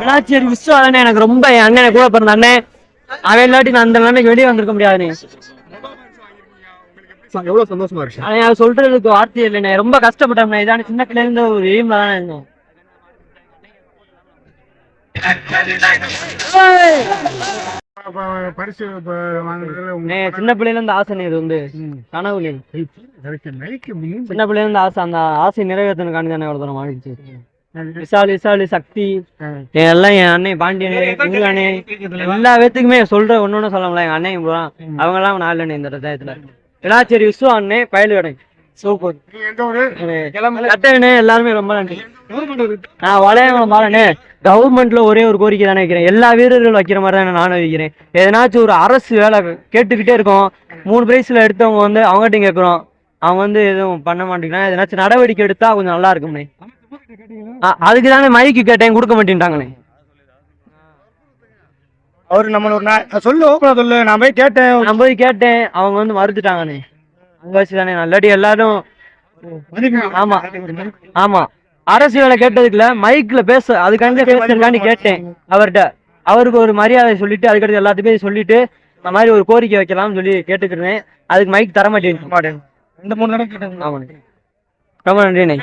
விளாச்சேரி விஸ்வம் எனக்கு ரொம்ப என் அண்ணனை கூட பிறந்த அண்ணன் அவன் இல்லாட்டி நான் அந்த நிலைமைக்கு வெளியே வந்திருக்க முடியாதுண்ணே. எவ்வளவு சந்தோஷமா இருக்கு ஆனா அவன் சொல்றதுக்கு வார்த்தை இல்லைண்ணே. ரொம்ப கஷ்டப்பட்டேன் இதான சின்ன பிள்ளைல இருந்து ஒரு எய்ம்ல தானே பரிசு அண்ணே, சின்ன பிள்ளைல இருந்து ஆசை இது வந்து. கனவு. சின்ன பிள்ளைல இருந்து ஆசை அந்த ஆசை நிறைவேற்றனுக்காண்டி தானே இவ்வளவு தூரம் வாழ்ந்துச்சு. விசாலு விசாலு சக்தி. என் எல்லாம் என் அண்ணன் பாண்டியனே அண்ணே. எல்லா பேத்துக்குமே சொல்ற ஒண்ணு ஒண்ணு சொல்ல முடியல. எங்க அண்ணன் பூரா அவங்க எல்லாம் நாலு அண்ணன் இந்த டயத்துல விளாச்சேரி விஸ்வ அண்ணே பயலு கடை சூப்பர். கட்டணே எல்லாருமே ரொம்ப நன்றி. நான் வளையங்குளம் கவர்மெண்ட்ல ஒரே ஒரு கோரிக்கை தானே வைக்கிறேன். எல்லா வீரர்களும் வைக்கிற மாதிரி தான் நானும் வைக்கிறேன். எதனாச்சும் ஒரு அரசு வேலை கேட்டுக்கிட்டே இருக்கோம். மூணு பிரைஸ்ல எடுத்தவங்க வந்து அவங்ககிட்ட கேட்குறோம் அவங்க வந்து எதுவும் பண்ண மாட்டேங்கிறான் எதனாச்சும் நடவடிக்கை எடுத்தா கொஞ்சம் நல்லா இருக்கும்ண்ணே அ- அதுக்கு தானே மைக்கு கேட்டேன் கொடுக்க மாட்டேன்ட்டாங்கண்ணே அவரு நம்மள ஒரு சொல்லு ஓப்பனா சொல்லு நான் போய் கேட்டேன். நான் போய் கேட்டேன் அவங்க வந்து மறுத்துட்டாங்கண்ணே அங்க வச்சு தானே நல்லாடி எல்லாரும் ஆமா ஆமா. அரசு வேலை கேட்டதுக்குல மைக்ல பேச அதுக்காண்டி பேசுறதுக்காண்டி கேட்டேன் அவர்கிட்ட. அவருக்கு ஒரு மரியாதை சொல்லிட்டு அதுக்கடுத்து எல்லாத்துக்கும் சொல்லிட்டு இந்த மாதிரி ஒரு கோரிக்கை வைக்கலாம்னு சொல்லி கேட்டுக்கிறேன் அதுக்கு மைக் தர மாட்டேன் இந்த மூணு தடவை கேட்டேன். ஆமாண்ணே. ரொம்ப நன்றிண்ணே.